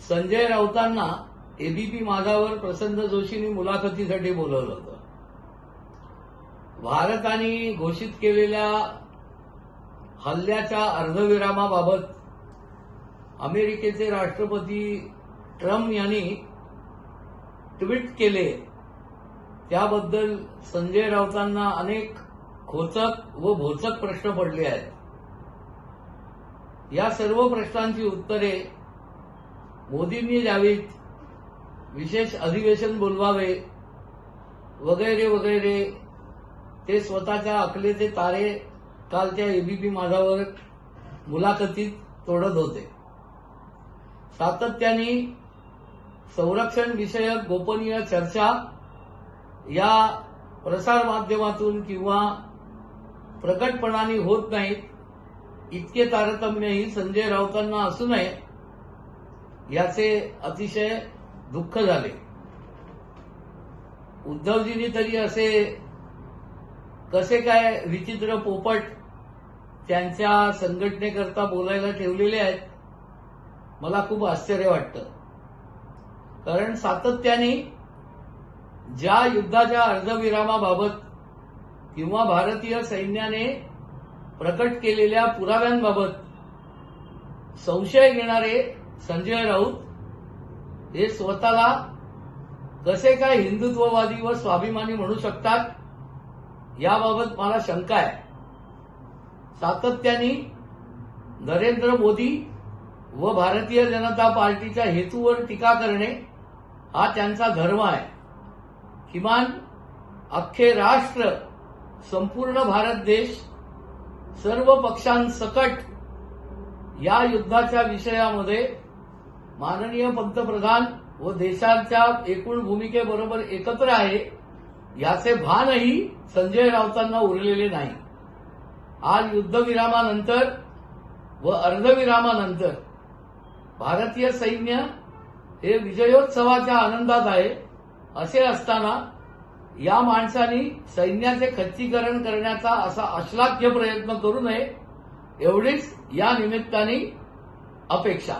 Sanjay राऊतांना ABP माझावर प्रसन्न जोशींनी मुलाखतीसाठी बोलवलं होतं. भारताने घोषित केलेल्या हल्ल्याच्या अर्धविरामाबाबत अमेरिकेचे राष्ट्रपती ट्रम्प यांनी ट्विट केले. त्याबद्दल संजय राऊतांना अनेक खोचक व भोचक प्रश्न पडले आहेत. या सर्व प्रश्नांची उत्तरे मोदींनी द्यावीत विशेष अधिवेशन बोलवावे वगैरे वगैरे ते स्वतःच्या अकलेचे तारे कालच्या एबीपी माझावर मुलाखतीत तोडत होते. सातत्याने संरक्षण विषयक गोपनीय चर्चा या प्रसार माध्यमातून किंवा प्रकटपणाने होत नाहीत इतके तारतम्यही संजय राऊतांना असू नये. याचे अतिशय दुःख झाले. उद्धवजींनी तरी असे कसे काय विचित्र पोपट त्यांच्या संघटनेकरता बोलायला ठेवलेले आहेत मला खूप आश्चर्य वाटतं. कारण सातत्याने ज्या युद्धाच्या अर्धविरामाबाबत किंवा भारतीय सैन्याने प्रकट केलेल्या पुराव्यांबाबत संशय घेणारे संजय राऊत हे स्वतःला कसे काय हिंदुत्ववादी व स्वाभिमानी म्हणू शकतात याबाबत मला शंका आहे. सातत्याने नरेंद्र मोदी व भारतीय जनता पार्टीच्या हेतूवर टीका करणे हा त्यांचा धर्म आहे. किमान अख्खे राष्ट्र संपूर्ण भारत देश सर्व पक्षांसकट या युद्धाच्या विषयामध्ये माननीय पंतप्रधान व देशाच्या एकूण भूमिकेबरोबर एकत्र आहे याचे भानही संजय राऊतांना उरलेले नाही. आज युद्धविरामानंतर व अर्धविरामानंतर भारतीय सैन्य हे विजयोत्सवाच्या आनंदात आहे असे असताना या माणसांनी सैन्याचे खच्चीकरण करण्याचा असा अश्लाघ्य प्रयत्न करू नये एवढीच या निमित्ताने अपेक्षा.